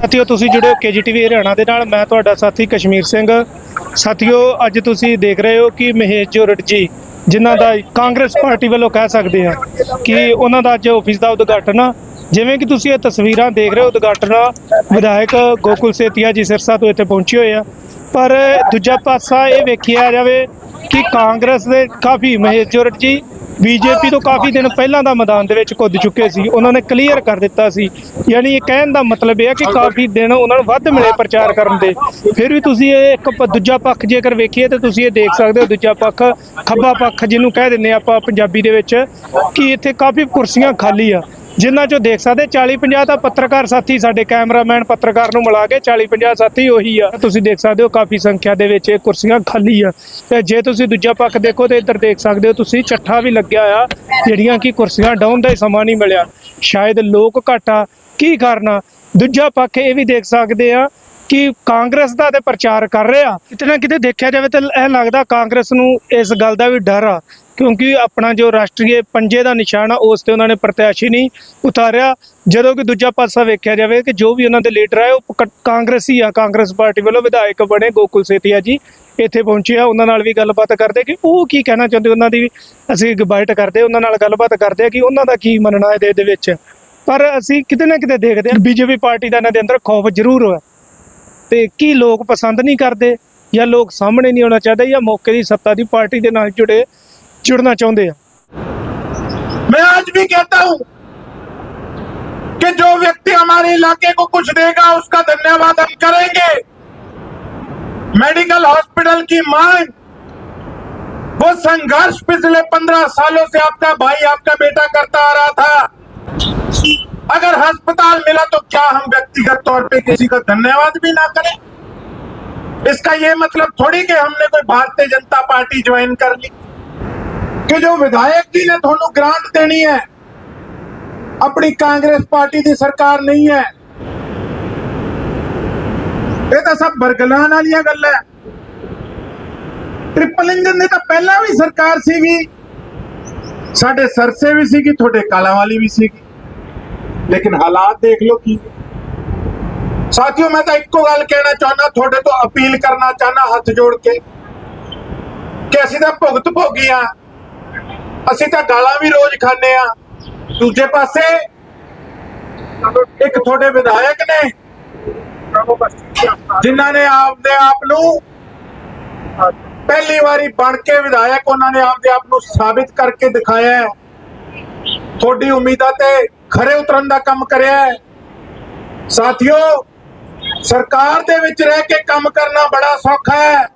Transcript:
ਸਾਥੀਓ ਤੁਸੀਂ ਜੁੜੇ ਹੋ ਕੇਜੀਟੀਵੀ ਹਰਿਆਣਾ ਦੇ ਨਾਲ। ਮੈਂ ਤੁਹਾਡਾ ਸਾਥੀ ਕਸ਼ਮੀਰ ਸਿੰਘ। ਸਾਥੀਓ ਅੱਜ ਤੁਸੀਂ ਦੇਖ ਰਹੇ ਹੋ ਕਿ ਮਹੇਸ਼ ਜੋਰਟ ਜੀ ਜਿਨ੍ਹਾਂ ਦਾ ਕਾਂਗਰਸ ਪਾਰਟੀ ਵੱਲੋਂ ਕਹਿ ਸਕਦੇ ਹਾਂ ਕਿ ਉਹਨਾਂ ਦਾ ਅੱਜ ਆਫਿਸ ਦਾ ਉਦਘਾਟਨ ਆ। ਜਿਵੇਂ ਕਿ ਤੁਸੀਂ ਇਹ ਤਸਵੀਰਾਂ ਦੇਖ ਰਹੇ ਹੋ ਉਦਘਾਟਨ ਆ, ਵਿਧਾਇਕ ਗੋਕੁਲ ਸੇਤੀਆ ਜੀ ਸਿਰਸਾ ਤੋਂ ਇੱਥੇ ਪਹੁੰਚੇ ਹੋਏ ਆ। ਪਰ ਦੂਜਾ ਪਾਸਾ ਇਹ ਵੇਖਿਆ ਜਾਵੇ ਕਿ ਕਾਂਗਰਸ ਦੇ ਕਾਫੀ ਮਹੇਸ਼ ਜੋਰਟ ਜੀ ਬੀਜੇਪੀ ਤੋਂ ਕਾਫੀ ਦਿਨ ਪਹਿਲਾਂ ਦਾ ਮੈਦਾਨ ਦੇ ਵਿੱਚ ਕੁੱਦ ਚੁੱਕੇ ਸੀ, ਉਹਨਾਂ ਨੇ ਕਲੀਅਰ ਕਰ ਦਿੱਤਾ ਸੀ। ਯਾਨੀ ਇਹ ਕਹਿਣ ਦਾ ਮਤਲਬ ਇਹ ਹੈ ਕਿ ਕਾਫੀ ਦਿਨ ਉਹਨਾਂ ਨੂੰ ਵੱਧ ਮਿਲੇ ਪ੍ਰਚਾਰ ਕਰਨ ਦੇ। ਫਿਰ ਵੀ ਤੁਸੀਂ ਇਹ ਇੱਕ ਦੂਜਾ ਪੱਖ ਜੇਕਰ ਵੇਖੀਏ ਤਾਂ ਤੁਸੀਂ ਇਹ ਦੇਖ ਸਕਦੇ ਹੋ, ਦੂਜਾ ਪੱਖ, ਖੱਬਾ ਪੱਖ ਜਿਹਨੂੰ ਕਹਿ ਦਿੰਦੇ ਆਪਾਂ ਪੰਜਾਬੀ ਦੇ ਵਿੱਚ, ਕਿ ਇੱਥੇ ਕਾਫੀ ਕੁਰਸੀਆਂ ਖਾਲੀ ਆ। ਜਿਨ੍ਹਾਂ ਚੋਂ ਦੇਖ ਸਕਦੇ 40 50 ਤਾਂ ਪੱਤਰਕਾਰ ਸਾਥੀ ਸਾਡੇ ਕੈਮਰਾਮੈਨ ਪੱਤਰਕਾਰ ਨੂੰ ਮਿਲਾ ਕੇ 40 50 ਸਾਥੀ ਉਹੀ ਆ। ਤੁਸੀਂ ਦੇਖ ਸਕਦੇ ਹੋ ਕਾਫੀ ਸੰਖਿਆ ਦੇ ਵਿੱਚ ਇਹ ਕੁਰਸੀਆਂ ਖਾਲੀ ਆ। ਤੇ ਜੇ ਤੁਸੀਂ ਦੂਜਾ ਪੱਖ ਦੇਖੋ ਤੇ ਇੱਧਰ ਦੇਖ ਸਕਦੇ ਹੋ ਤੁਸੀਂ ਚੱਠਾ ਵੀ ਲੱਗਿਆ ਆ, ਜਿਹੜੀਆਂ ਕਿ ਕੁਰਸੀਆਂ ਡਾਉਣ ਦਾ ਹੀ ਸਮਾਂ ਨਹੀਂ ਮਿਲਿਆ। ਸ਼ਾਇਦ ਲੋਕ ਘਾਟਾ ਕੀ ਕਰਨਾ ਦੂਜਾ ਪੱਖ ਇਹ ਵੀ ਦੇਖ ਸਕਦੇ ਆ ਕਿ ਕਾਂਗਰਸ ਦਾ ਤੇ ਪ੍ਰਚਾਰ ਕਰ ਰਿਹਾ। ਕਿਤੇ ਨਾ ਕਿਤੇ ਦੇਖਿਆ ਜਾਵੇ ਤਾਂ ਇਹ ਲੱਗਦਾ ਕਾਂਗਰਸ ਨੂੰ ਇਸ ਗੱਲ ਦਾ ਵੀ ਡਰ ਆ ਕਿਉਂਕਿ ਆਪਣਾ ਜੋ ਰਾਸ਼ਟਰੀ ਪੰਜੇ ਦਾ ਨਿਸ਼ਾਨ ਆ, ਉਸ ਤੇ ਉਹਨਾਂ ਨੇ ਪ੍ਰਤਿਆਸ਼ੀ ਨਹੀਂ ਉਤਾਰਿਆ। ਜਦੋਂ ਕਿ ਦੂਜਾ ਪਾਸਾ ਵੇਖਿਆ ਜਾਵੇ ਕਿ ਜੋ ਵੀ ਉਹਨਾਂ ਦੇ ਲੀਡਰ ਆ ਉਹ ਕ- ਕਾਂਗਰਸੀ ਆ। ਕਾਂਗਰਸ ਪਾਰਟੀ ਵੱਲੋਂ ਵਿਧਾਇਕ ਬਣੇ ਗੋਕੁਲ ਸੇਤੀਆ ਜੀ, ਇੱਥੇ ਪਹੁੰਚੇ ਆ। ਉਹਨਾਂ ਨਾਲ ਵੀ ਗੱਲਬਾਤ ਕਰਦੇ ਕਿ ਉਹ ਕੀ ਕਹਿਣਾ ਚਾਹੁੰਦੇ, ਉਹਨਾਂ ਦੀ ਵੀ ਅਸੀਂ ਬਾਈਟ ਕਰਦੇ, ਉਹਨਾਂ ਨਾਲ ਗੱਲਬਾਤ ਕਰਦੇ ਆ ਕਿ ਉਹਨਾਂ ਦਾ ਕੀ ਮੰਨਣਾ ਇਹਦੇ ਵਿੱਚ। ਪਰ ਅਸੀਂ ਕਿਤੇ ਨਾ ਕਿਤੇ ਦੇਖਦੇ ਹਾਂ, ਬੀਜੇਪੀ ਪਾਰਟੀ ਦਾ ਇਹਨਾਂ ਦੇ ਅੰਦਰ ਖੌਫ ਜ਼ਰੂਰ ਹੋਇਆ। ਤੇ ਕੀ ਲੋਕ ਪਸੰਦ ਨਹੀਂ ਕਰਦੇ ਜਾਂ ਲੋਕ ਸਾਹਮਣੇ ਨਹੀਂ ਆਉਣਾ ਚਾਹਦੇ ਜਾਂ ਮੌਕੇ ਦੀ ਸੱਤਾ ਦੀ ਪਾਰਟੀ ਦੇ ਨਾਲ ਜੁੜੇ जुड़ना चाहते हैं। मैं आज भी कहता हूँ कि जो व्यक्ति हमारे इलाके को कुछ देगा, उसका धन्यवाद हम करेंगे। मेडिकल हॉस्पिटल की मांग, वो संघर्ष पिछले पंद्रह सालों से आपका भाई, आपका बेटा करता आ रहा था। अगर अस्पताल मिला तो क्या हम व्यक्तिगत तौर पे किसी का धन्यवाद भी ना करें? इसका ये मतलब थोड़ी कि हमने कोई भारतीय जनता पार्टी ज्वाइन कर ली। ਕਿ ਜੋ ਵਿਧਾਇਕ ਜੀ ਨੇ ਤੁਹਾਨੂੰ ਗ੍ਰਾਂਟ ਦੇਣੀ ਹੈ, ਆਪਣੀ ਕਾਂਗਰਸ ਪਾਰਟੀ ਦੀ ਸਰਕਾਰ ਨਹੀਂ ਹੈ। ਇਹ ਤਾਂ ਸਭ ਬਰਗਲਾਨ ਵਾਲੀਆਂ ਗੱਲਾਂ ਹੈ। ਟ੍ਰਿਪਲ ਇੰਜਨ ਦੀ ਤਾਂ ਪਹਿਲਾਂ ਵੀ ਸਰਕਾਰ ਸੀਗੀ। ਸਾਡੇ ਸਰਸੇ ਵੀ ਸੀਗੀ, ਤੁਹਾਡੇ ਕਾਲਾ ਵਾਲੀ ਵੀ ਸੀਗੀ। ਲੇਕਿਨ ਹਾਲਾਤ ਦੇਖ ਲਓ ਕੀ। ਸਾਥੀਓ, ਮੈਂ ਤਾਂ ਇੱਕੋ ਗੱਲ ਕਹਿਣਾ ਚਾਹੁੰਦਾ, ਤੁਹਾਡੇ ਤੋਂ ਅਪੀਲ ਕਰਨਾ ਚਾਹੁੰਦਾ ਹੱਥ ਜੋੜ ਕੇ ਕਿ ਅਸੀਂ ਤਾਂ ਭੁਗਤ ਭੋਗੀ ਭੋਗੀਆਂ ਅਸੀਂ ਤਾਂ ਗਾਲਾਂ ਵੀ ਰੋਜ਼ ਖਾਂਦੇ ਆ ਦੂਜੇ ਪਾਸੇ ਇੱਕ ਤੁਹਾਡੇ ਵਿਧਾਇਕ ਨੇ ਜਿਨ੍ਹਾਂ ਨੇ ਆਪਦੇ ਆਪ ਨੂੰ ਪਹਿਲੀ ਵਾਰੀ ਬਣ ਕੇ ਵਿਧਾਇਕ ਉਹਨਾਂ ਨੇ ਆਪਦੇ ਆਪ ਨੂੰ ਸਾਬਿਤ ਕਰਕੇ ਦਿਖਾਇਆ ਹੈ। ਤੁਹਾਡੀ ਉਮੀਦਾਂ ਤੇ ਖਰੇ ਉਤਰਨ ਦਾ ਕੰਮ ਕਰਿਆ ਹੈ। ਸਾਥੀਓ, ਸਰਕਾਰ ਦੇ ਵਿੱਚ ਰਹਿ ਕੇ ਕੰਮ ਕਰਨਾ ਬੜਾ ਸੌਖਾ ਹੈ।